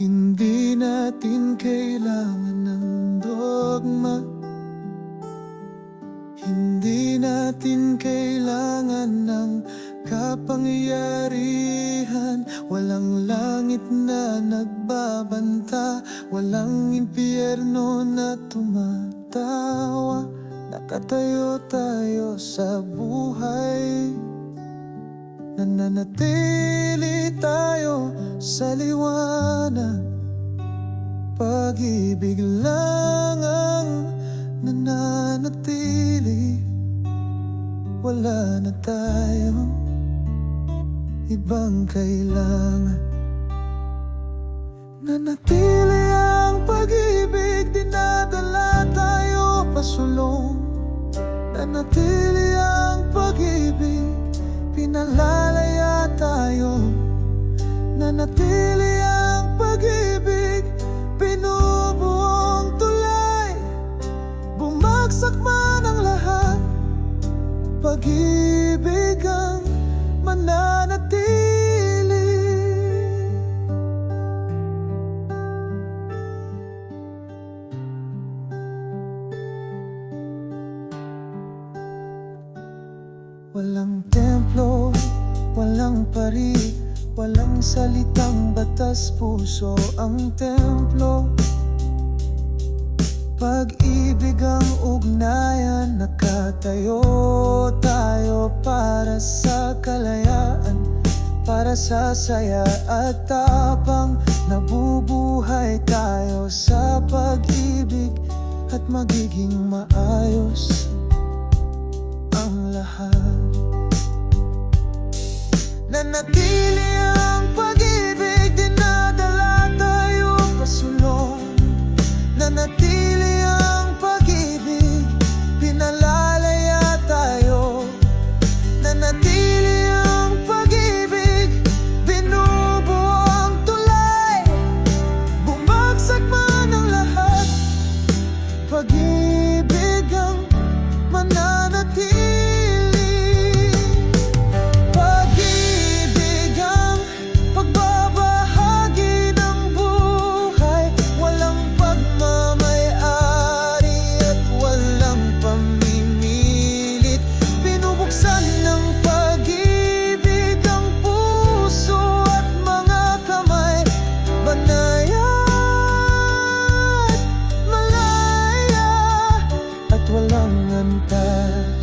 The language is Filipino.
Hindi natin kailangan ng dogma. Hindi natin kailangan ng kapangyarihan. Walang langit na nagbabanta. Walang impyerno na tumatawa. Nakatayo tayo sa buhay. Nananatili tayo sa liwanag Pag-ibig lang ang nananatili. Wala na tayo ibang kailangan. Nanatili Pag-ibig ang mananatili Walang templo, walang pari, walang salitang batas puso ang templo. Pag-ibig ang ugnayan, nakatayo tayo para sa kalayaan, para sa saya at tapang. Nabubuhay tayo sa pag-ibig at magiging maayos ang lahat. Nanatili love.